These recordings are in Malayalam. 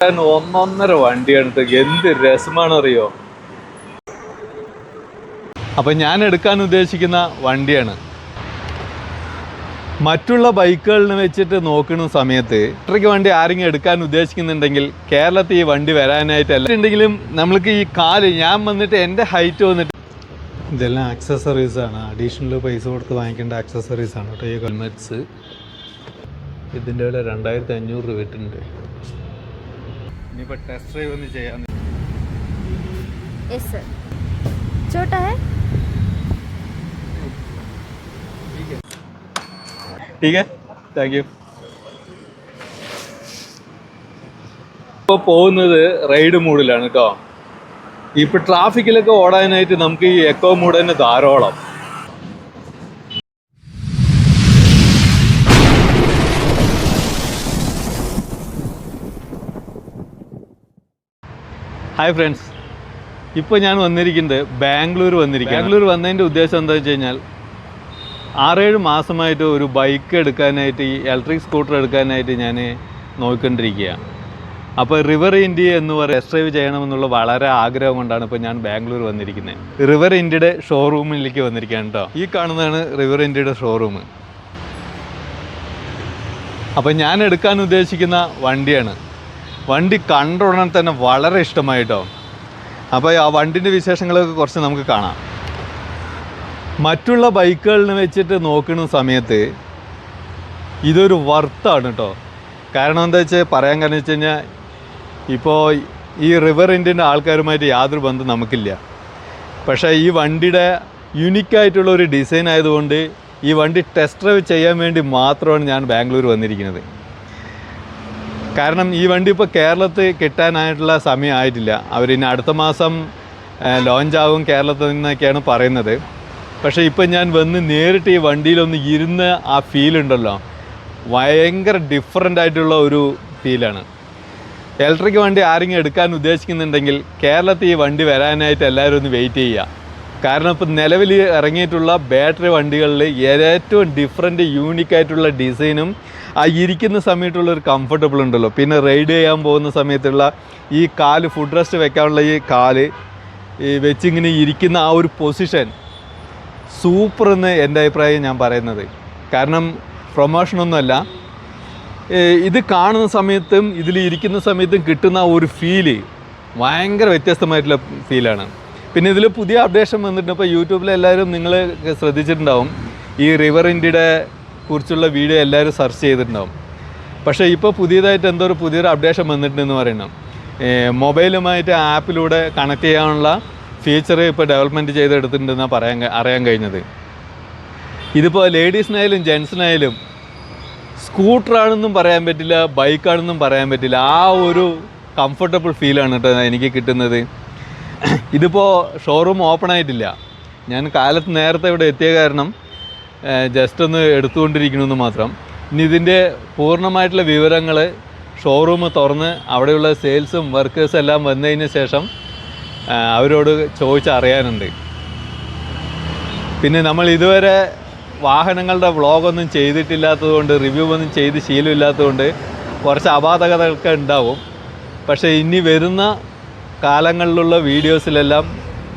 ഒന്നൊന്നര എടുത്ത് എന്ത് അറിയോ അപ്പം ഞാൻ എടുക്കാൻ ഉദ്ദേശിക്കുന്ന വണ്ടിയാണ്. മറ്റുള്ള ബൈക്കുകളിൽ വെച്ചിട്ട് നോക്കുന്ന സമയത്ത് ഇത്രയ്ക്ക് വണ്ടി ആരെങ്കിലും എടുക്കാൻ ഉദ്ദേശിക്കുന്നുണ്ടെങ്കിൽ കേരളത്തിൽ ഈ വണ്ടി വരാനായിട്ടല്ല ഉണ്ടെങ്കിലും നമ്മൾക്ക് ഈ കാൽ ഞാൻ വന്നിട്ട് എന്റെ ഹൈറ്റ് വന്നിട്ട് ഇതെല്ലാം ആക്സസറീസ് ആണ്. അഡീഷണൽ പൈസ കൊടുത്ത് വാങ്ങിക്കേണ്ട ആക്സസറീസ് ആണ് കേട്ടോ ഈ ഹെൽമെറ്റ്സ് ഇതിന്റെ വില രണ്ടായിരത്തി അഞ്ഞൂറ് രൂപ ഇട്ടുണ്ട് ഇനിയിപ്പോൾ ടെസ്റ്റ് ഡ്രൈവ് ഒന്ന് ചെയ്യാൻ यस सर छोटा है ठीक है താങ്ക് യു ഇപ്പോൾ പോകുന്നത് റൈഡ് മൂഡിലാണ് കേട്ടോ ഇപ്പൊ ട്രാഫിക്കിലൊക്കെ ഓടാനായിട്ട് നമുക്ക് ഈ എക്കോ മൂഡ് തന്നെ ധാരാളം Hi friends. ഇപ്പോൾ ഞാൻ വന്നിരിക്കുന്നത് ബാംഗ്ലൂർ വന്നിരിക്കുക ബാംഗ്ലൂർ വന്നതിന്റെ ഉദ്ദേശം എന്താ വെച്ച് കഴിഞ്ഞാൽ ആറേഴ് മാസമായിട്ട് ഒരു ബൈക്ക് എടുക്കാനായിട്ട് ഈ ഇലക്ട്രിക് സ്കൂട്ടർ എടുക്കാനായിട്ട് ഞാൻ നോക്കിക്കൊണ്ടിരിക്കുകയാണ്. അപ്പോൾ റിവർ ഇന്ത്യ എന്ന് പറയുന്ന ടെസ്റ്റ് ഡ്രൈവ് ചെയ്യണമെന്നുള്ള വളരെ ആഗ്രഹം കൊണ്ടാണ് ഇപ്പോൾ ഞാൻ ബാംഗ്ലൂർ വന്നിരിക്കുന്നത്. റിവർ ഇന്ത്യയുടെ ഷോറൂമിലേക്ക് വന്നിരിക്കുകയാണ് കേട്ടോ. ഈ കാണുന്നതാണ് റിവർ ഇന്ത്യയുടെ ഷോറൂം അപ്പോൾ ഞാൻ എടുക്കാൻ ഉദ്ദേശിക്കുന്ന വണ്ടിയാണ്. വണ്ടി കണ്ട ഉടനെ തന്നെ വളരെ ഇഷ്ടമായിട്ടോ അപ്പോൾ ആ വണ്ടിന്റെ വിശേഷങ്ങളൊക്കെ കുറച്ച് നമുക്ക് കാണാം. മറ്റുള്ള ബൈക്കുകളിനെ വെച്ചിട്ട് നോക്കുന്ന സമയത്ത് ഇതൊരു വർത്താണ് കേട്ടോ കാരണം എന്താ വെച്ചാൽ പറയാൻ കാരണം വെച്ച് കഴിഞ്ഞാൽ ഇപ്പോൾ ഈ റിവർ ഇൻഡ്യന്റെ ആൾക്കാരുമായിട്ട് യാതൊരു ബന്ധം നമുക്കില്ല. പക്ഷേ ഈ വണ്ടിയുടെ യുനിക്കായിട്ടുള്ള ഒരു ഡിസൈൻ ആയതുകൊണ്ട് ഈ വണ്ടി ടെസ്റ്റ് ഡ്രൈവ് ചെയ്യാൻ വേണ്ടി മാത്രമാണ് ഞാൻ ബാംഗ്ലൂർ വന്നിരിക്കുന്നത്. കാരണം ഈ വണ്ടി ഇപ്പോൾ കേരളത്തിൽ കിട്ടാനായിട്ടുള്ള സമയമായിട്ടില്ല അവരിനി അടുത്ത മാസം ലോഞ്ച് ആകും കേരളത്തിൽ നിന്നൊക്കെയാണ് പറയുന്നത്. പക്ഷേ ഇപ്പം ഞാൻ വന്ന് നേരിട്ട് ഈ വണ്ടിയിലൊന്ന് ഇരുന്ന് ആ ഫീൽ ഉണ്ടല്ലോ. ഭയങ്കര ഡിഫറെന്റ് ആയിട്ടുള്ള ഒരു ഫീലാണ് ഇലക്ട്രിക് വണ്ടി ആരെങ്കിലും എടുക്കാൻ ഉദ്ദേശിക്കുന്നുണ്ടെങ്കിൽ കേരളത്തിൽ ഈ വണ്ടി വരാനായിട്ട് എല്ലാവരും ഒന്ന് വെയിറ്റ് ചെയ്യുക. കാരണം ഇപ്പം നിലവിൽ ഇറങ്ങിയിട്ടുള്ള ബാറ്ററി വണ്ടികളിൽ ഏറ്റവും ഡിഫറെന്റ് യൂണിക്കായിട്ടുള്ള ഡിസൈനും ആ ഇരിക്കുന്ന സമയത്തുള്ള ഒരു കംഫർട്ടബിൾ ഉണ്ടല്ലോ. പിന്നെ റൈഡ് ചെയ്യാൻ പോകുന്ന സമയത്തുള്ള ഈ കാൽ ഫുഡ് റെസ്റ്റ് വെക്കാനുള്ള ഈ കാൽ ഈ വെച്ചിങ്ങനെ ഇരിക്കുന്ന ആ ഒരു പൊസിഷൻ സൂപ്പർ എന്ന് എന്റെ അഭിപ്രായം ഞാൻ പറയുന്നത്. കാരണം പ്രൊമോഷനൊന്നുമല്ല ഇത് കാണുന്ന സമയത്തും ഇതിൽ ഇരിക്കുന്ന സമയത്തും കിട്ടുന്ന ഒരു ഫീൽ ഭയങ്കര വ്യത്യസ്തമായിട്ടുള്ള ഫീലാണ് പിന്നെ ഇതിൽ പുതിയ അപ്ഡേഷൻ വന്നിട്ടുണ്ട്. ഇപ്പോൾ യൂട്യൂബിൽ എല്ലാവരും നിങ്ങൾ ശ്രദ്ധിച്ചിട്ടുണ്ടാവും. ഈ റിവർ ഇന്ത്യയുടെ കുറിച്ചുള്ള വീഡിയോ എല്ലാവരും സെർച്ച് ചെയ്തിട്ടുണ്ടാവും. പക്ഷേ ഇപ്പോൾ പുതിയതായിട്ട് എന്തോ ഒരു പുതിയൊരു അപ്ഡേഷൻ വന്നിട്ടുണ്ടെന്ന് പറയണം. മൊബൈലുമായിട്ട് ആപ്പിലൂടെ കണക്ട് ചെയ്യാനുള്ള ഫീച്ചർ ഇപ്പോൾ ഡെവലപ്മെന്റ് ചെയ്തെടുത്തിട്ടുണ്ടെന്നാണ് പറയാൻ അറിയാൻ കഴിഞ്ഞത്. ഇതിപ്പോൾ ലേഡീസിനായാലും ജെൻസിനായാലും സ്കൂട്ടറാണെന്നും പറയാൻ പറ്റില്ല ബൈക്കാണെന്നും പറയാൻ പറ്റില്ല. ആ ഒരു കംഫർട്ടബിൾ ഫീലാണ് കേട്ടോ എനിക്ക് കിട്ടുന്നത്. ഇതിപ്പോൾ ഷോറൂം ഓപ്പൺ ആയിട്ടില്ല. ഞാൻ കാലത്ത് നേരത്തെ ഇവിടെ എത്തിയ കാരണം ജസ്റ്റ് ഒന്ന് എടുത്തുകൊണ്ടിരിക്കണമെന്ന് മാത്രം. ഇനി ഇതിന്റെ പൂർണമായിട്ടുള്ള വിവരങ്ങൾ ഷോറൂം തുറന്ന് അവിടെയുള്ള സെയിൽസും വർക്കേഴ്സും എല്ലാം വന്നതിന് ശേഷം അവരോട് ചോദിച്ചറിയാനുണ്ട്. പിന്നെ നമ്മൾ ഇതുവരെ വാഹനങ്ങളുടെ വ്ളോഗൊന്നും ചെയ്തിട്ടില്ലാത്തതുകൊണ്ട് റിവ്യൂ ഒന്നും ചെയ്ത് ശീലമില്ലാത്തതുകൊണ്ട് കുറച്ച് അപാതകതകളൊക്കെ ഉണ്ടാവും. പക്ഷേ ഇനി വരുന്ന കാലങ്ങളിലുള്ള വീഡിയോസിലെല്ലാം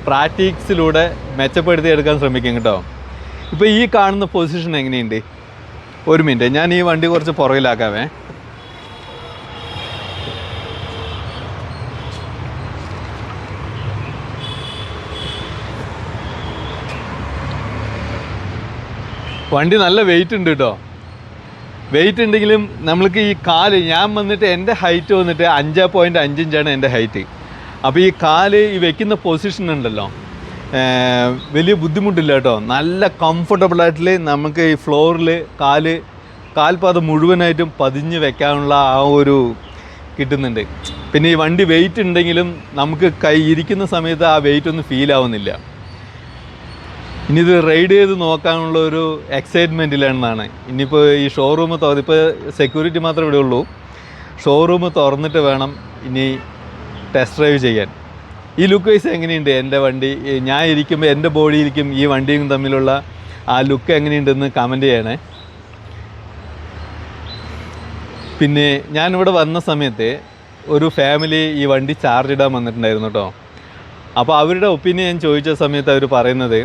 പ്രാക്ടീസിലൂടെ മെച്ചപ്പെടുത്തി എടുക്കാൻ ശ്രമിക്കും കേട്ടോ. ഇപ്പോൾ ഈ കാണുന്ന പൊസിഷൻ എങ്ങനെയുണ്ട്? ഒരു മിനിറ്റ് ഞാൻ ഈ വണ്ടി കുറച്ച് പുറകിലാക്കാമേ വണ്ടി നല്ല വെയിറ്റ് ഉണ്ട് കേട്ടോ വെയിറ്റ് ഉണ്ടെങ്കിലും നമ്മൾക്ക് ഈ കാൽ ഞാൻ വന്നിട്ട് എന്റെ ഹൈറ്റ് വന്നിട്ട് അഞ്ച് പോയിന്റ് അഞ്ചിഞ്ചാണ് എന്റെ ഹൈറ്റ് അപ്പോൾ ഈ കാൽ ഈ വെക്കുന്ന പൊസിഷൻ ഉണ്ടല്ലോ. വലിയ ബുദ്ധിമുട്ടില്ല കേട്ടോ. നല്ല കംഫർട്ടബിൾ ആയിട്ട് നമുക്ക് ഈ ഫ്ലോറിൽ കാൽ കാൽപാദം മുഴുവനായിട്ടും പതിഞ്ഞ് വെക്കാനുള്ള ആ ഒരു കിട്ടുന്നുണ്ട്. പിന്നെ ഈ വണ്ടി വെയിറ്റ് ഉണ്ടെങ്കിലും നമുക്ക് കൈ ഇരിക്കുന്ന സമയത്ത് ആ വെയിറ്റ് ഒന്നും ഫീൽ ആവുന്നില്ല. ഇനി ഇത് റൈഡ് ചെയ്ത് നോക്കാനുള്ള ഒരു എക്സൈറ്റ്മെന്റിലാണെന്നാണ് ഇനിയിപ്പോൾ ഈ ഷോറൂം തുറ ഇപ്പോൾ സെക്യൂരിറ്റി മാത്രമേ ഇവിടെ ഉള്ളൂ ഷോറൂം തുറന്നിട്ട് വേണം ഇനി ടെസ്റ്റ് ഡ്രൈവ് ചെയ്യാൻ. ഈ ലുക്ക് വൈസ് എങ്ങനെയുണ്ട്? എന്റെ വണ്ടി ഞാൻ ഇരിക്കുമ്പോൾ എന്റെ ബോഡി ഇരിക്കും ഈ വണ്ടിയും തമ്മിലുള്ള ആ ലുക്ക് എങ്ങനെയുണ്ടെന്ന് കമന്റ് ചെയ്യണേ. പിന്നെ ഞാനിവിടെ വന്ന സമയത്ത് ഒരു ഫാമിലി ഈ വണ്ടി ചാർജ് ഇടാൻ വന്നിട്ടുണ്ടായിരുന്നു കേട്ടോ അപ്പോൾ അവരുടെ ഒപ്പീനിയൻ ചോദിച്ച സമയത്ത് അവർ പറയുന്നത്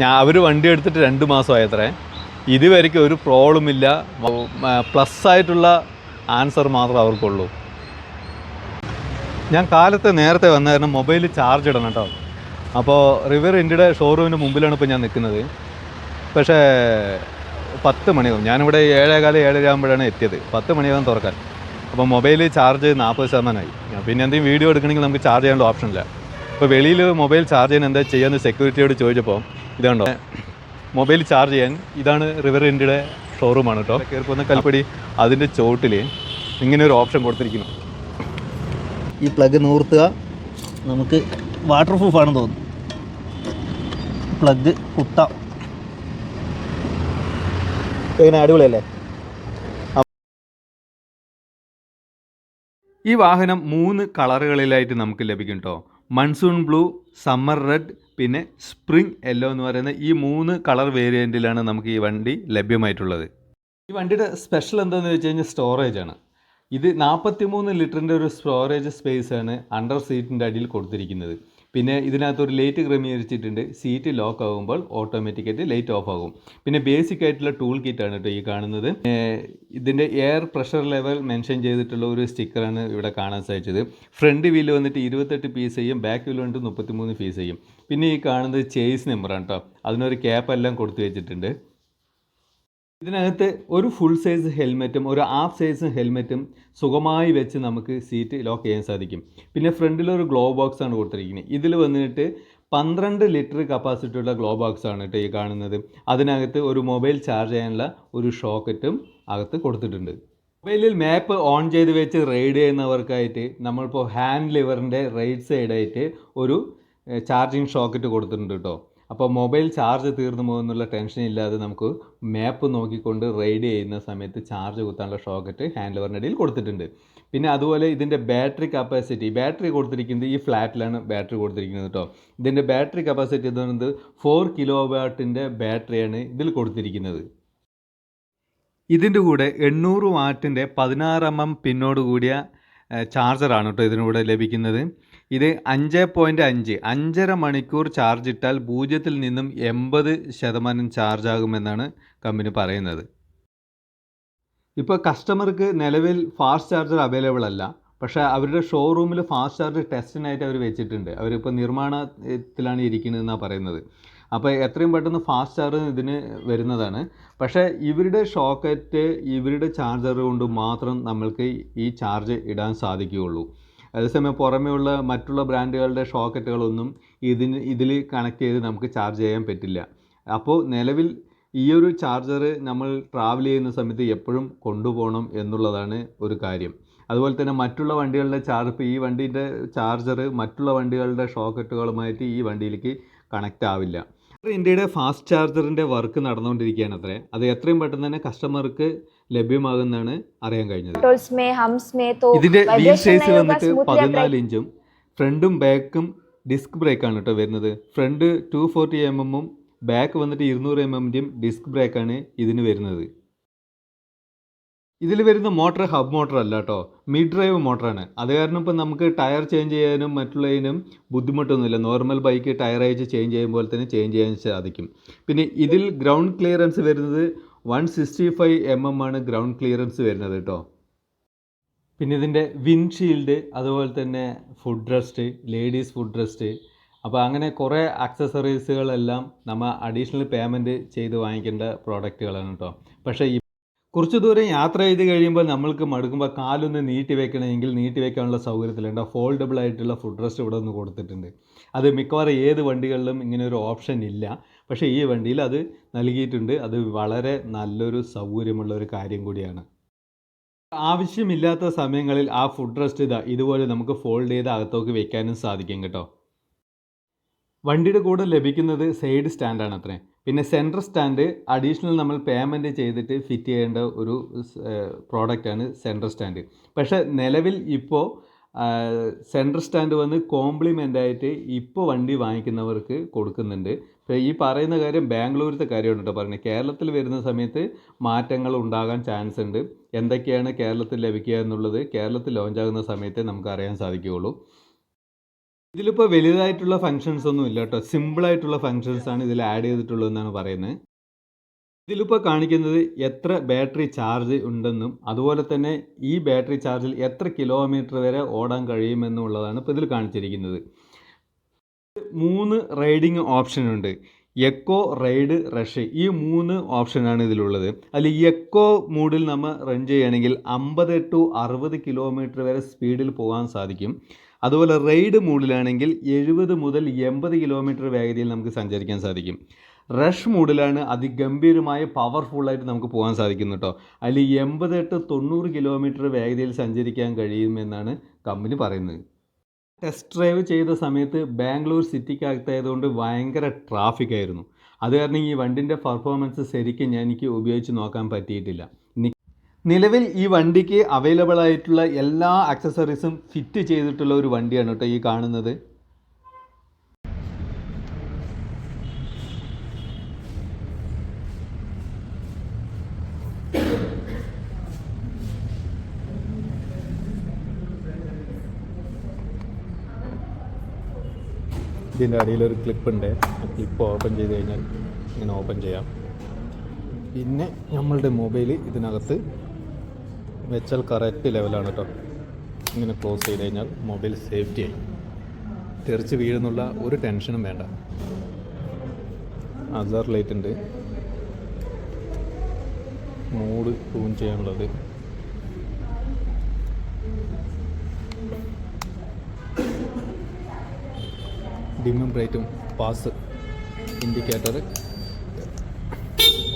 ഞാൻ അവർ വണ്ടി എടുത്തിട്ട് രണ്ട് മാസമായത്രേ. ഇതുവരെയ്ക്കും ഒരു പ്രോബ്ലം ഇല്ല. പ്ലസ് ആയിട്ടുള്ള ആൻസർ മാത്രമേ അവർക്കുള്ളൂ. ഞാൻ കാലത്ത് നേരത്തെ വന്ന കാരണം മൊബൈൽ ചാർജ് ഇടണം കേട്ടോ അപ്പോൾ റിവർ ഇൻഡിയുടെ ഷോറൂമിന് മുമ്പിലാണ് ഇപ്പോൾ ഞാൻ നിൽക്കുന്നത്. പക്ഷേ പത്ത് മണിയാകും ഞാനിവിടെ ഏഴേകാലം ഏഴര ആകുമ്പോഴാണ് എത്തിയത്. പത്ത് മണിയാകും തുറക്കാൻ. അപ്പോൾ മൊബൈൽ ചാർജ് നാൽപ്പത് ശതമാനമായി. പിന്നെ എന്തെങ്കിലും വീഡിയോ എടുക്കണമെങ്കിൽ നമുക്ക് ചാർജ് ചെയ്യാനുള്ള ഇല്ല. അപ്പോൾ വെളിയിൽ മൊബൈൽ ചാർജ് ചെയ്യാൻ എന്താ ചെയ്യാമെന്ന് സെക്യൂരിറ്റിയോട് ചോദിച്ചപ്പോൾ ഇതുണ്ടോ മൊബൈൽ ചാർജ് ചെയ്യാൻ ഇതാണ് റിവർ ഇൻഡിയുടെ ഷോറൂമാണ് കേട്ടോ കയറി പോകുന്ന കൽപ്പടി അതിന്റെ ചോട്ടിൽ ഇങ്ങനെ ഒരു ഓപ്ഷൻ കൊടുത്തിരിക്കുന്നു. ഈ പ്ലഗ് നൂർത്തുക നമുക്ക് വാട്ടർ പ്രൂഫ് ആണെന്ന് തോന്നുന്നു. പ്ലഗ് കുത്താം എങ്ങനെ അടിപൊളിയല്ലേ? ഈ വാഹനം മൂന്ന് കളറുകളിലായിട്ട് നമുക്ക് ലഭിക്കും കേട്ടോ മൺസൂൺ ബ്ലൂ സമ്മർ റെഡ് പിന്നെ സ്പ്രിംഗ് യെല്ലോ എന്ന് പറയുന്ന ഈ മൂന്ന് കളർ വേരിയന്റിലാണ് നമുക്ക് ഈ വണ്ടി ലഭ്യമായിട്ടുള്ളത്. ഈ വണ്ടിയുടെ സ്പെഷ്യൽ എന്താണെന്ന് വെച്ച് കഴിഞ്ഞാൽ സ്റ്റോറേജ് ആണ്. ഇത് നാൽപ്പത്തി മൂന്ന് ലിറ്ററിന്റെ ഒരു സ്റ്റോറേജ് സ്പേസ് ആണ് അണ്ടർ സീറ്റിന്റെ അടിയിൽ കൊടുത്തിരിക്കുന്നത്. പിന്നെ ഇതിനകത്ത് ഒരു ലൈറ്റ് ക്രമീകരിച്ചിട്ടുണ്ട്. സീറ്റ് ലോക്ക് ആകുമ്പോൾ ഓട്ടോമാറ്റിക്കായിട്ട് ലൈറ്റ് ഓഫ് ആകും. പിന്നെ ബേസിക് ആയിട്ടുള്ള ടൂൾ കിറ്റാണ് കേട്ടോ ഈ കാണുന്നത്. ഇതിന്റെ എയർ പ്രഷർ ലെവൽ മെൻഷൻ ചെയ്തിട്ടുള്ള ഒരു സ്റ്റിക്കറാണ് ഇവിടെ കാണാൻ സാധിച്ചത്. ഫ്രണ്ട് വീൽ വന്നിട്ട് ഇരുപത്തെട്ട് പീസ് ചെയ്യും ബാക്ക് വീൽ വന്നിട്ട് മുപ്പത്തിമൂന്ന് പീസ് ചെയ്യും. പിന്നെ ഈ കാണുന്നത് ചേസ് നമ്പറാണ് കേട്ടോ അതിനൊരു ക്യാപ്പ് എല്ലാം കൊടുത്തു വെച്ചിട്ടുണ്ട്. ഇതിനകത്ത് ഒരു ഫുൾ സൈസ് ഹെൽമെറ്റും ഒരു ഹാഫ് സൈസ് ഹെൽമെറ്റും സുഖമായി വെച്ച് നമുക്ക് സീറ്റ് ലോക്ക് ചെയ്യാൻ സാധിക്കും. പിന്നെ ഫ്രണ്ടിൽ ഒരു ഗ്ലോ ബോക്സ് ആണ് കൊടുത്തിരിക്കുന്നത്. ഇതിൽ വന്നിട്ട് പന്ത്രണ്ട് ലിറ്റർ കപ്പാസിറ്റി ഉള്ള ഗ്ലോ ബോക്സ് ആണ് കേട്ടോ ഈ കാണുന്നത്. അതിനകത്ത് ഒരു മൊബൈൽ ചാർജ് ചെയ്യാനുള്ള ഒരു ഷോക്കറ്റും അകത്ത് കൊടുത്തിട്ടുണ്ട്. മൊബൈലിൽ മാപ്പ് ഓൺ ചെയ്ത് വെച്ച് റൈഡ് ചെയ്യുന്നവർക്കായിട്ട് നമ്മളിപ്പോൾ ഹാൻഡ് ലിവറിന്റെ റൈറ്റ് സൈഡായിട്ട് ഒരു ചാർജിങ് ഷോക്കറ്റ് കൊടുത്തിട്ടുണ്ട് കേട്ടോ അപ്പോൾ മൊബൈൽ ചാർജ് തീർന്നു പോകുന്നുള്ള ടെൻഷൻ ഇല്ലാതെ നമുക്ക് മാപ്പ് നോക്കിക്കൊണ്ട് റൈഡ് ചെയ്യുന്ന സമയത്ത് ചാർജ് കുത്താനുള്ള ഷോക്കറ്റ് ഹാൻഡ് ഓവറിന്റെ ഇടയിൽ കൊടുത്തിട്ടുണ്ട്. പിന്നെ അതുപോലെ ഇതിന്റെ ബാറ്ററി കപ്പാസിറ്റി ബാറ്ററി കൊടുത്തിരിക്കുന്നത് ഈ ഫ്ലാറ്റിലാണ് ബാറ്ററി കൊടുത്തിരിക്കുന്നത് കേട്ടോ ഇതിന്റെ ബാറ്ററി കപ്പാസിറ്റി എന്ന് പറയുന്നത് ഫോർ കിലോ വാട്ടിന്റെ ബാറ്ററിയാണ് ഇതിൽ കൊടുത്തിരിക്കുന്നത്. ഇതിന്റെ കൂടെ എണ്ണൂറ് വാട്ടിന്റെ പതിനാറ് എം എം പിന്നോട് കൂടിയ ചാർജറാണ് കേട്ടോ ഇതിനൂടെ ലഭിക്കുന്നത്. ഇത് അഞ്ച് പോയിന്റ് അഞ്ച്. അഞ്ചര മണിക്കൂർ ചാർജ് ഇട്ടാൽ പൂജ്യത്തിൽ നിന്നും എൺപത് ശതമാനം ചാർജ് ആകുമെന്നാണ് കമ്പനി പറയുന്നത്. ഇപ്പോൾ കസ്റ്റമർക്ക് നിലവിൽ ഫാസ്റ്റ് ചാർജർ അവൈലബിൾ അല്ല. പക്ഷേ അവരുടെ ഷോറൂമിൽ ഫാസ്റ്റ് ചാർജർ ടെസ്റ്റിനായിട്ട് അവർ വെച്ചിട്ടുണ്ട്. അവരിപ്പോൾ നിർമ്മാണത്തിലാണ് ഇരിക്കുന്നതെന്നാണ് പറയുന്നത്. അപ്പോൾ എത്രയും പെട്ടെന്ന് ഫാസ്റ്റ് ചാർജ് ഇതിന് വരുന്നതാണ്. പക്ഷേ ഇവരുടെ ഷോക്കറ്റ് ഇവരുടെ ചാർജർ കൊണ്ട് മാത്രം നമ്മൾക്ക് ഈ ചാർജ് ഇടാൻ സാധിക്കുകയുള്ളൂ. അതേസമയം പുറമേയുള്ള മറ്റുള്ള ബ്രാൻഡുകളുടെ ഷോക്കറ്റുകളൊന്നും ഇതിന് ഇതിൽ കണക്ട് ചെയ്ത് നമുക്ക് ചാർജ് ചെയ്യാൻ പറ്റില്ല. അപ്പോൾ നിലവിൽ ഈ ഒരു ചാർജർ നമ്മൾ ട്രാവൽ ചെയ്യുന്ന സമയത്ത് എപ്പോഴും കൊണ്ടുപോകണം എന്നുള്ളതാണ് ഒരു കാര്യം. അതുപോലെ തന്നെ മറ്റുള്ള വണ്ടികളുടെ ചാർജ് ഇപ്പോൾ ഈ വണ്ടീന്റെ ചാർജർ മറ്റുള്ള വണ്ടികളുടെ ഷോക്കറ്റുകളുമായിട്ട് ഈ വണ്ടിയിലേക്ക് കണക്റ്റ് ആവില്ല. ഇന്ത്യയുടെ ഫാസ്റ്റ് ചാർജറിന്റെ വർക്ക് നടന്നുകൊണ്ടിരിക്കുകയാണ് അത്രേ. അത് എത്രയും പെട്ടെന്ന് തന്നെ കസ്റ്റമർക്ക് ലഭ്യമാകുന്നതാണ് അറിയാൻ കഴിഞ്ഞത്. ഇതിന്റെ വീ സൈസ് വന്നിട്ട് പതിനാല് ഇഞ്ചും ഫ്രണ്ടും ബാക്കും ഡിസ്ക് ബ്രേക്കാണ് കേട്ടോ വരുന്നത്. ഫ്രണ്ട് ടു ഫോർട്ടി എം എമ്മും ബാക്ക് വന്നിട്ട് ഇരുന്നൂറ് എം എമ്മിന്റെയും ഡിസ്ക് ബ്രേക്കാണ് ഇതിന് വരുന്നത്. ഇതിൽ വരുന്ന മോട്ടർ ഹബ് മോട്ടർ അല്ല കേട്ടോ മിഡ് ഡ്രൈവ് മോട്ടറാണ് അത് കാരണം ഇപ്പം നമുക്ക് ടയർ ചേഞ്ച് ചെയ്യാനും മറ്റുള്ളതിനും ബുദ്ധിമുട്ടൊന്നുമില്ല. നോർമൽ ബൈക്ക് ടയർ അയച്ച് ചേഞ്ച് ചെയ്യുമ്പോൾ തന്നെ ചേഞ്ച് ചെയ്യാൻ സാധിക്കും. പിന്നെ ഇതിൽ ഗ്രൗണ്ട് ക്ലിയറൻസ് വരുന്നത് one sixty five M M ആണ് ഗ്രൗണ്ട് ക്ലിയറൻസ് വരുന്നത് കേട്ടോ. പിന്നെ ഇതിന്റെ വിൻഷീൽഡ് അതുപോലെ തന്നെ food rest ladies food rest അപ്പോൾ അങ്ങനെ കുറേ അക്സസറീസുകളെല്ലാം നമ്മൾ അഡീഷണൽ പേയ്മെന്റ് ചെയ്ത് വാങ്ങിക്കേണ്ട പ്രോഡക്റ്റുകളാണ് കേട്ടോ. പക്ഷേ ഈ കുറച്ച് ദൂരം യാത്ര ചെയ്ത് കഴിയുമ്പോൾ നമ്മൾക്ക് മടുക്കുമ്പോൾ കാലൊന്ന് നീട്ടി വെക്കണമെങ്കിൽ നീട്ടി വെക്കാനുള്ള സൗകര്യത്തിലുണ്ട് ഫോൾഡബിൾ ആയിട്ടുള്ള ഫുഡ് റെസ്റ്റ് ഇവിടെ ഒന്ന് കൊടുത്തിട്ടുണ്ട്. അത് മിക്കവാറും ഏത് വണ്ടികളിലും ഇങ്ങനെ ഒരു ഓപ്ഷൻ ഇല്ല. പക്ഷേ ഈ വണ്ടിയിൽ അത് നൽകിയിട്ടുണ്ട്. അത് വളരെ നല്ലൊരു സൗകര്യമുള്ള ഒരു കാര്യം കൂടിയാണ്. ആവശ്യമില്ലാത്ത സമയങ്ങളിൽ ആ ഫുഡ് റെസ്റ്റ് ഇതാ ഇതുപോലെ നമുക്ക് ഫോൾഡ് ചെയ്ത് അകത്തോക്ക് വെക്കാനും സാധിക്കും കേട്ടോ. വണ്ടിയുടെ കൂടെ ലഭിക്കുന്നത് സൈഡ് സ്റ്റാൻഡാണ് അത്രേ. പിന്നെ സെൻട്രൽ സ്റ്റാൻഡ് അഡീഷണൽ നമ്മൾ പേയ്മെന്റ് ചെയ്തിട്ട് ഫിറ്റ് ചെയ്യേണ്ട ഒരു പ്രോഡക്റ്റാണ് സെൻട്രൽ സ്റ്റാൻഡ് പക്ഷേ നിലവിൽ ഇപ്പോൾ സെൻട്രൽ സ്റ്റാൻഡ് വന്ന് കോംപ്ലിമെന്റ് ആയിട്ട് ഇപ്പോൾ വണ്ടി വാങ്ങിക്കുന്നവർക്ക് കൊടുക്കുന്നുണ്ട്. ഈ പറയുന്ന കാര്യം ബാംഗ്ലൂരിലത്തെ കാര്യമാണ് കേട്ടോ പറയുന്നത്. കേരളത്തിൽ വരുന്ന സമയത്ത് മാറ്റങ്ങൾ ഉണ്ടാകാൻ ചാൻസ് ഉണ്ട്. എന്തൊക്കെയാണ് കേരളത്തിൽ ലഭിക്കുക എന്നുള്ളത് കേരളത്തിൽ ലോഞ്ച് ആകുന്ന സമയത്തേ നമുക്ക് അറിയാൻ സാധിക്കുകയുള്ളൂ. ഇതിലിപ്പോൾ വലുതായിട്ടുള്ള ഫങ്ഷൻസ് ഒന്നും ഇല്ല കേട്ടോ. സിമ്പിളായിട്ടുള്ള ഫങ്ഷൻസ് ആണ് ഇതിൽ ആഡ് ചെയ്തിട്ടുള്ളതെന്നാണ് പറയുന്നത്. ഇതിലിപ്പോൾ കാണിക്കുന്നത് എത്ര ബാറ്ററി ചാർജ് ഉണ്ടെന്നും അതുപോലെ തന്നെ ഈ ബാറ്ററി ചാർജിൽ എത്ര കിലോമീറ്റർ വരെ ഓടാൻ കഴിയുമെന്നുള്ളതാണ് ഇപ്പോൾ ഇതിൽ കാണിച്ചിരിക്കുന്നത്. മൂന്ന് റൈഡിങ് ഓപ്ഷൻ ഉണ്ട്. Eco ride rush. ഈ മൂന്ന് ഓപ്ഷനാണ് ഇതിലുള്ളത്. അതിൽ എക്കോ മൂഡിൽ നമ്മൾ റൺ ചെയ്യുകയാണെങ്കിൽ അമ്പത് ടു അറുപത് കിലോമീറ്റർ വരെ സ്പീഡിൽ പോകാൻ സാധിക്കും. അതുപോലെ റൈഡ് മൂഡിലാണെങ്കിൽ എഴുപത് മുതൽ എൺപത് കിലോമീറ്റർ വേഗതയിൽ നമുക്ക് സഞ്ചരിക്കാൻ സാധിക്കും. റഷ് മൂഡിലാണ് അതിഗംഭീരമായ പവർഫുള്ളായിട്ട് നമുക്ക് പോകാൻ സാധിക്കുന്നു കേട്ടോ അതിൽ എൺപത് ടു തൊണ്ണൂറ് കിലോമീറ്റർ വേഗതയിൽ സഞ്ചരിക്കാൻ കഴിയുമെന്നാണ് കമ്പനി പറയുന്നത്. ടെസ്റ്റ് ഡ്രൈവ് ചെയ്ത സമയത്ത് ബാംഗ്ലൂർ സിറ്റിക്കകത്തായതുകൊണ്ട് ഭയങ്കര ട്രാഫിക് ആയിരുന്നു. അത് കാരണം ഈ വണ്ടിന്റെ പെർഫോമൻസ് ശരിക്കും ഞാൻ എനിക്ക് ഉപയോഗിച്ച് നോക്കാൻ പറ്റിയിട്ടില്ല. നിലവിൽ ഈ വണ്ടിക്ക് അവൈലബിൾ ആയിട്ടുള്ള എല്ലാ ആക്സസറീസും ഫിറ്റ് ചെയ്തിട്ടുള്ള ഒരു വണ്ടിയാണ് കേട്ടോ ഈ കാണുന്നത്. ഇതിന്റെ അടിയിലൊരു ക്ലിപ്പ് ഉണ്ട് ആ ക്ലിപ്പ് ഓപ്പൺ ചെയ്ത് കഴിഞ്ഞാൽ ഇങ്ങനെ ഓപ്പൺ ചെയ്യാം. പിന്നെ നമ്മളുടെ മൊബൈൽ ഇതിനകത്ത് വെച്ചാൽ കറക്റ്റ് ലെവലാണ് കേട്ടോ ഇങ്ങനെ ക്ലോസ് ചെയ്ത് കഴിഞ്ഞാൽ മൊബൈൽ സേഫ്റ്റി ആയി. തെറിച്ച് വീഴുന്നുള്ള ഒരു ടെൻഷനും വേണ്ട. അസാർ ലൈറ്റ് ഉണ്ട്. മൂഡ് ടൂൺ ചെയ്യാനുള്ളത്. ഡിമ്മും ബ്രൈറ്റും pass indicator.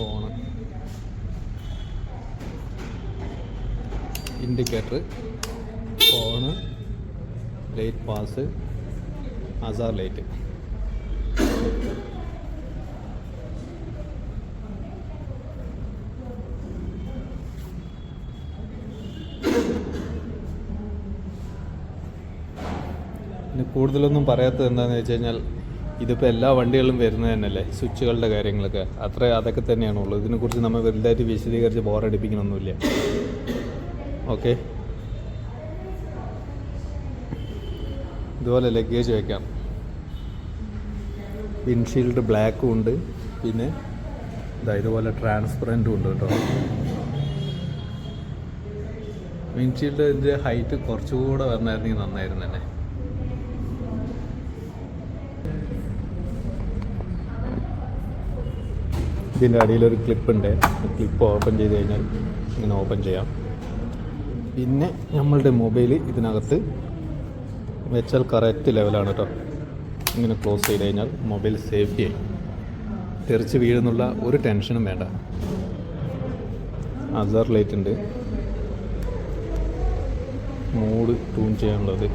On indicator. On light pass. Hazard light പിന്നെ കൂടുതലൊന്നും പറയാത്തത് എന്താണെന്ന് വെച്ച് കഴിഞ്ഞാൽ ഇതിപ്പോൾ എല്ലാ വണ്ടികളും വരുന്നത് തന്നെയല്ലേ? സ്വിച്ചുകളുടെ കാര്യങ്ങളൊക്കെ. അത്ര അതൊക്കെ തന്നെയാണുള്ളൂ ഇതിനെക്കുറിച്ച് നമ്മൾ വലുതായിട്ട് വിശദീകരിച്ച് ബോറടിപ്പിക്കണമൊന്നുമില്ല ഓക്കെ ഇതുപോലെ ലഗേജ് വയ്ക്കാം വിൻഷീൽഡ് ബ്ലാക്കും ഉണ്ട്. പിന്നെ ഇതാ ഇതുപോലെ ട്രാൻസ്പെറന്റും ഉണ്ട് കേട്ടോ. വിൻഷീൽഡിന്റെ ഹൈറ്റ് കുറച്ചുകൂടെ വന്നായിരുന്നെങ്കിൽ നന്നായിരുന്നു തന്നെ ഇതിന്റെ അടിയിലൊരു ക്ലിപ്പ് ഉണ്ട് ക്ലിപ്പ് ഓപ്പൺ ചെയ്ത് കഴിഞ്ഞാൽ ഇങ്ങനെ ഓപ്പൺ ചെയ്യാം. പിന്നെ നമ്മളുടെ മൊബൈൽ ഇതിനകത്ത് വെച്ചാൽ കറക്റ്റ് ലെവലാണ് കേട്ടോ ഇങ്ങനെ ക്ലോസ് ചെയ്ത് കഴിഞ്ഞാൽ മൊബൈൽ സേഫ്റ്റി ആയി തെറിച്ച് വീഴുന്നുള്ള ഒരു ടെൻഷനും വേണ്ട. അസർ ലൈറ്റ് ഉണ്ട്. മൂഡ് ട്യൂൺ ചെയ്യാനുള്ളത്.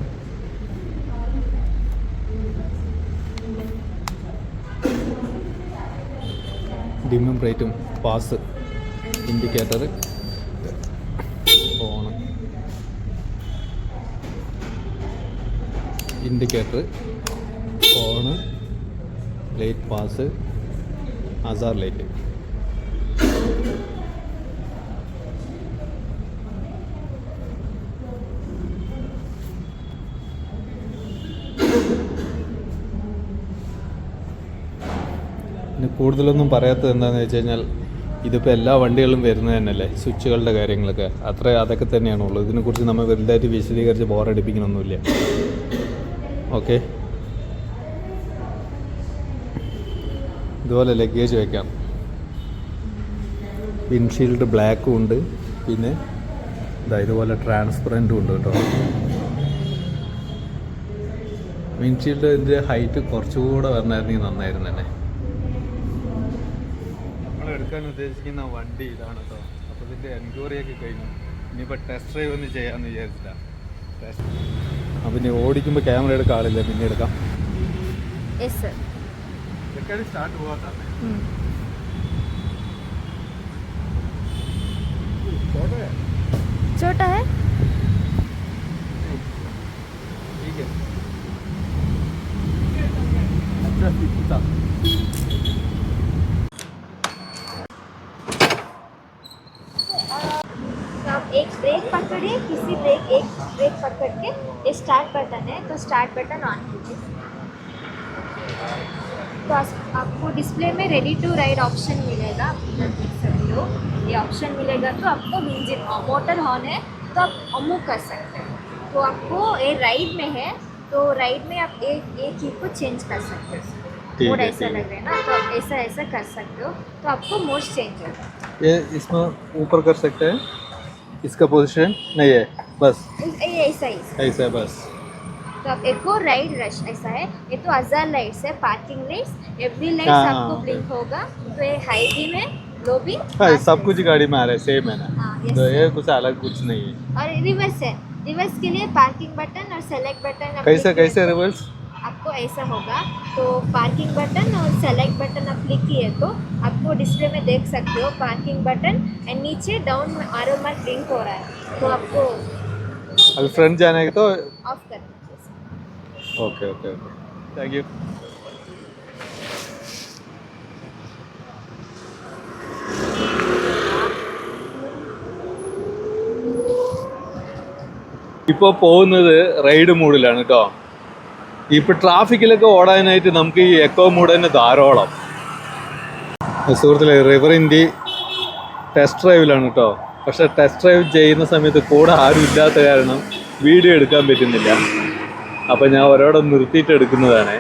ഡിമ്മും ബ്രൈറ്റും pass indicator. On indicator. On light pass. Hazard light കൂടുതലൊന്നും പറയാത്തത് എന്താണെന്ന് വെച്ച് കഴിഞ്ഞാൽ ഇതിപ്പോൾ എല്ലാ വണ്ടികളും വരുന്നത് തന്നെയല്ലേ? സ്വിച്ചുകളുടെ കാര്യങ്ങളൊക്കെ. അത്ര അതൊക്കെ തന്നെയാണ് ഉള്ളത്. ഇതിനെക്കുറിച്ച് നമ്മൾ വലുതായിട്ട് വിശദീകരിച്ച് ബോറടിപ്പിക്കണമൊന്നുമില്ല ഓക്കെ ഇതുപോലെ ലഗേജ് വയ്ക്കാം വിൻഷീൽഡ് ബ്ലാക്കും ഉണ്ട്. പിന്നെ ഇതാ ഇതുപോലെ ട്രാൻസ്പെറന്റും ഉണ്ട് കേട്ടോ. വിൻഷീൽഡിന്റെ ഹൈറ്റ് കുറച്ചുകൂടെ വരണമായിരുന്നെങ്കിൽ നന്നായിരുന്നു തന്നെ കൊടുക്കാൻ ഉദ്ദേശിക്കുന്ന വണ്ടി ഇതാണ് കേട്ടോ അപ്പോൾ ഇതിന്റെ എൻക്വയറിയൊക്കെ കഴിഞ്ഞു. ഇനിയിപ്പോൾ ടെസ്റ്റ് ഡ്രൈവ് ഒന്ന് ചെയ്യാമെന്ന് വിചാരിച്ചില്ല ടെസ്റ്റ് അപ്പം ഇനി ഓടിക്കുമ്പോൾ ക്യാമറ എടുക്കാൻ ആളില്ല. പിന്നെ എടുക്കാം. സ്റ്റാർട്ട് പോകാത്താണ് छोटा है ठीक है अच्छा ब्रेक पकड़ के ये स्टार्ट बटन है तो स्टार्ट बटन ऑन कीजिए। तो आपको डिस्प्ले में रेडी टू राइड ऑप्शन मिलेगा आप इधर देख सकते हो। ये ऑप्शन मिलेगा तो आपको इंजिन मोटर हॉर्न है तो आप अमूव कर सकते हैं। तो आपको ये राइड में है तो राइड में आप एक एक चीज़ को चेंज कर सकते हो। मोड ऐसा लग रहा है ना तो आप ऐसा ऐसा कर सकते हो तो आपको मोड चेंज होगा। ये इसमें ऊपर कर सकते हैं इसका पोजीशन नहीं है। बस। ऐसा ही। ऐसा है बस। तो एक और राइड रश ऐसा है। ये तो हज़ार लाइट्स है पार्किंग लाइट्स एवरी लाइट्स हाँ, आपको हाँ। ब्लिंक होगा। तो ये हाई बीम है लो बीम हाँ सब कुछ गाड़ी में आ रहा है सेम है ना। हाँ, तो ये कुछ अलग कुछ नहीं है। और रिवर्स है। रिवर्स के लिए पार्किंग बटन और सेलेक्ट बटन आप कैसे कैसे रिवर्स आपको ऐसा होगा। तो पार्किंग बटन और सेलेक्ट बटन आप क्लिक किए तो आपको डिस्प्ले में देख सकते हो पार्किंग बटन एंड नीचे डाउन में आरो मार्क ब्लिंक हो रहा है। तो आपको ಅಲ್ಲಿ friend join okay okay okay okay thank ഇപ്പോൾ പോകുന്നത് റൈഡ് മൂഡിലാണ് കേട്ടോ ഇപ്പോൾ ട്രാഫിക്കിലൊക്കെ ഓടാനായിട്ട് നമുക്ക് ഈ എക്കോ മൂഡ് തന്നെ ധാരോളം. റിവർ ഇൻഡി ടെസ്റ്റ് ഡ്രൈവിലാണ് കേട്ടോ പക്ഷെ ടെസ്റ്റ് ഡ്രൈവ് ചെയ്യുന്ന സമയത്ത് കൂടെ ആരും ഇല്ലാത്ത കാരണം വീഡിയോ എടുക്കാൻ പറ്റുന്നില്ല. അപ്പോൾ ഞാൻ ഒരോടെ നിർത്തിയിട്ട് എടുക്കുന്നതാണ്.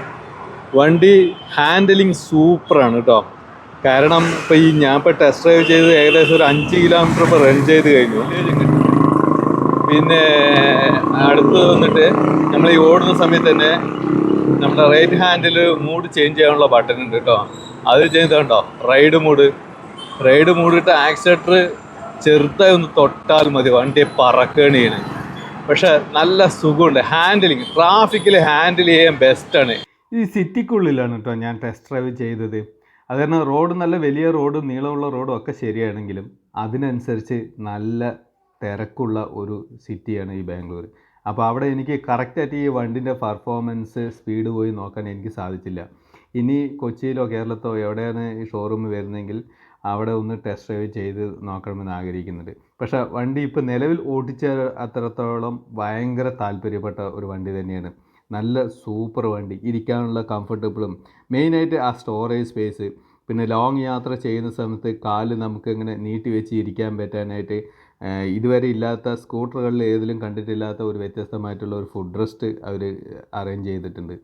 വണ്ടി ഹാൻഡിലിങ് സൂപ്പറാണ് കേട്ടോ കാരണം ഇപ്പോൾ ഈ ഞാൻ ഇപ്പോൾ ടെസ്റ്റ് ഡ്രൈവ് ചെയ്ത് ഏകദേശം ഒരു അഞ്ച് കിലോമീറ്റർ ഇപ്പോൾ റൺ ചെയ്ത് കഴിഞ്ഞു. പിന്നെ അടുത്ത് വന്നിട്ട് നമ്മൾ ഈ ഓടുന്ന സമയത്ത് തന്നെ നമ്മുടെ റൈറ്റ് ഹാൻഡിൽ മൂഡ് ചേഞ്ച് ചെയ്യാനുള്ള ബട്ടൺ ഉണ്ട് കേട്ടോ അത് ചെയ്ത് കേട്ടോ റൈഡ് മൂഡ് റൈഡ് മൂഡിട്ട് ആക്സിലേറ്റർ ചെറുതായി ഒന്ന് തൊട്ടാൽ മതി വണ്ടി പറക്കണിയാണ് പക്ഷെ നല്ല സുഖമുണ്ട്. ഹാൻഡിലിങ് ട്രാഫിക്കിൽ ഹാൻഡിൽ ചെയ്യാൻ ബെസ്റ്റാണ് ഈ സിറ്റിക്കുള്ളിലാണ് കേട്ടോ ഞാൻ ടെസ്റ്റ് ഡ്രൈവ് ചെയ്തത്. അത് കാരണം റോഡ് നല്ല വലിയ റോഡും നീളമുള്ള റോഡും ഒക്കെ ശരിയാണെങ്കിലും അതിനനുസരിച്ച് നല്ല തിരക്കുള്ള ഒരു സിറ്റിയാണ് ഈ ബാംഗ്ലൂർ അപ്പോൾ അവിടെ എനിക്ക് കറക്റ്റായിട്ട് ഈ വണ്ടിന്റെ പെർഫോമൻസ് സ്പീഡ് പോയി നോക്കാൻ എനിക്ക് സാധിച്ചില്ല. ഇനി കൊച്ചിയിലോ കേരളത്തോ എവിടെയാണ് ഈ ഷോറൂം വരുന്നതെങ്കിൽ അവിടെ ഒന്ന് ടെസ്റ്റ് ഡ്രൈവ് ചെയ്ത് നോക്കണമെന്ന് ആഗ്രഹിക്കുന്നുണ്ട്. പക്ഷേ വണ്ടി ഇപ്പോൾ നിലവിൽ ഓടിച്ച അത്രത്തോളം ഭയങ്കര താല്പര്യപ്പെട്ട ഒരു വണ്ടി തന്നെയാണ്. നല്ല സൂപ്പർ വണ്ടി. ഇരിക്കാനുള്ള കംഫർട്ടബിളും മെയിനായിട്ട് ആ സ്റ്റോറേജ് സ്പേസ് പിന്നെ ലോങ് യാത്ര ചെയ്യുന്ന സമയത്ത് കാൽ നമുക്ക് ഇങ്ങനെ നീട്ടി വെച്ച് ഇരിക്കാൻ പറ്റാനായിട്ട് ഇതുവരെ ഇല്ലാത്ത സ്കൂട്ടറുകളിൽ ഏതിലും കണ്ടിട്ടില്ലാത്ത ഒരു വ്യത്യസ്തമായിട്ടുള്ള ഒരു ഫുഡ് റെസ്റ്റ് അവർ അറേഞ്ച് ചെയ്തിട്ടുണ്ട്.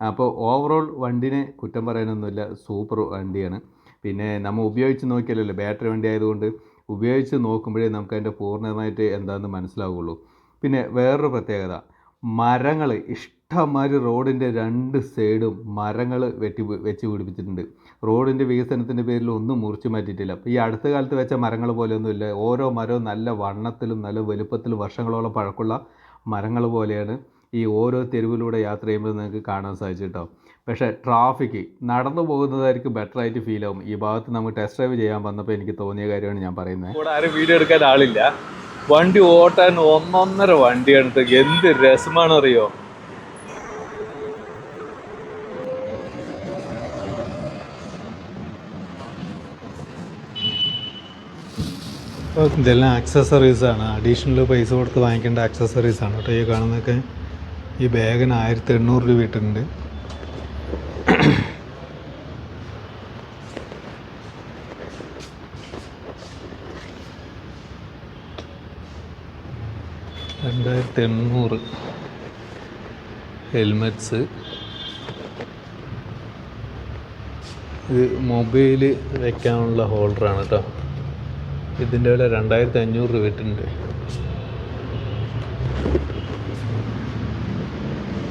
അപ്പോൾ ഓവറോൾ വണ്ടിനെ കുറ്റം പറയാനൊന്നുമില്ല. സൂപ്പർ വണ്ടിയാണ്. പിന്നെ നമ്മൾ ഉപയോഗിച്ച് നോക്കിയാലല്ലോ ബാറ്ററി വണ്ടി ആയതുകൊണ്ട് ഉപയോഗിച്ച് നോക്കുമ്പോഴേ നമുക്ക് അതിന്റെ പൂർണമായിട്ട് എന്താണെന്ന് മനസ്സിലാവുള്ളൂ. പിന്നെ വേറൊരു പ്രത്യേകത മരങ്ങൾ ഇഷ്ടമാതിരി റോഡിന്റെ രണ്ട് സൈഡും മരങ്ങൾ വെട്ടി വെച്ച് പിടിപ്പിച്ചിട്ടുണ്ട്. റോഡിന്റെ വികസനത്തിന്റെ പേരിൽ ഒന്നും മുറിച്ച് മാറ്റിയിട്ടില്ല. അപ്പോൾ ഈ അടുത്ത കാലത്ത് വെച്ച മരങ്ങൾ പോലെയൊന്നുമില്ല. ഓരോ മരവും നല്ല വണ്ണത്തിലും നല്ല വലുപ്പത്തിലും വർഷങ്ങളോളം പഴക്കമുള്ള മരങ്ങൾ പോലെയാണ് ഈ ഓരോ തെരുവിലൂടെ യാത്ര ചെയ്യുമ്പോൾ നിങ്ങൾക്ക് കാണാൻ സാധിച്ചു കേട്ടോ. പക്ഷേ ട്രാഫിക് നടന്നു പോകുന്നതായിരിക്കും ബെറ്റർ ആയിട്ട് ഫീൽ ആവും. ഈ ഭാഗത്ത് നമുക്ക് ടെസ്റ്റ് ഡ്രൈവ് ചെയ്യാൻ വന്നപ്പോൾ എനിക്ക് തോന്നിയ കാര്യമാണ് ഞാൻ പറയുന്നത് ഇവിടെ ആരും വീഡിയോ എടുക്കാൻ ആളില്ല. വണ്ടി ഓട്ടാൻ ഒന്നൊന്നര വണ്ടി എടുത്ത് എന്ത് രസമാണെന്നറിയോ ഇതെല്ലാം ആക്സസറീസ് ആണ്. അഡീഷണൽ പൈസ കൊടുത്ത് വാങ്ങിക്കേണ്ട ആക്സസറീസ് ആണ് കേട്ടോ. ഈ കാണുന്നതൊക്കെ ഈ ബാഗിന് ആയിരത്തി എണ്ണൂറ് രൂപ ഇട്ടിട്ടുണ്ട്. രണ്ടായിരത്തി എണ്ണൂറ് ഹെൽമെറ്റ്സ്. ഇത് മൊബൈൽ വെക്കാനുള്ള ഹോൾഡറാണ് കേട്ടോ ഇതിന്റെ വില രണ്ടായിരത്തി അഞ്ഞൂറ് രൂപ ഇട്ടുണ്ട്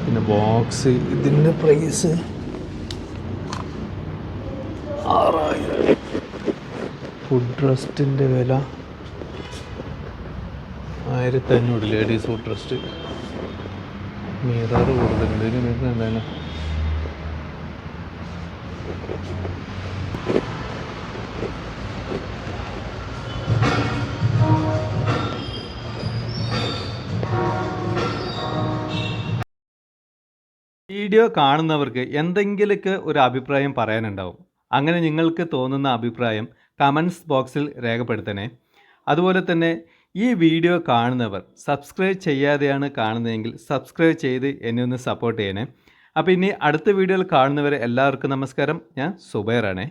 പിന്നെ ബോക്സ് ഇതിന്റെ പ്രൈസ് ആറായിരം. ഫുഡ് റെസ്റ്റിന്റെ വില ആയിരത്തി അഞ്ഞൂറ് ലേഡീസ് ഫുഡ് ട്രസ്റ്റ് മീറാറ് വരുന്നത് എന്താണ് വീഡിയോ കാണുന്നവർക്ക് എന്തെങ്കിലുമൊക്കെ ഒരു അഭിപ്രായം പറയാനുണ്ടാവും. അങ്ങനെ നിങ്ങൾക്ക് തോന്നുന്ന അഭിപ്രായം കമൻസ് ബോക്സിൽ രേഖപ്പെടുത്തണേ. അതുപോലെ തന്നെ ഈ വീഡിയോ കാണുന്നവർ സബ്സ്ക്രൈബ് ചെയ്യാതെയാണ് കാണുന്നതെങ്കിൽ സബ്സ്ക്രൈബ് ചെയ്ത് എന്നെ ഒന്ന് സപ്പോർട്ട് ചെയ്യണേ. അപ്പോൾ ഇനി അടുത്ത വീഡിയോയിൽ കാണുന്നവരെ എല്ലാവർക്കും നമസ്കാരം. ഞാൻ സുബൈറാണേ.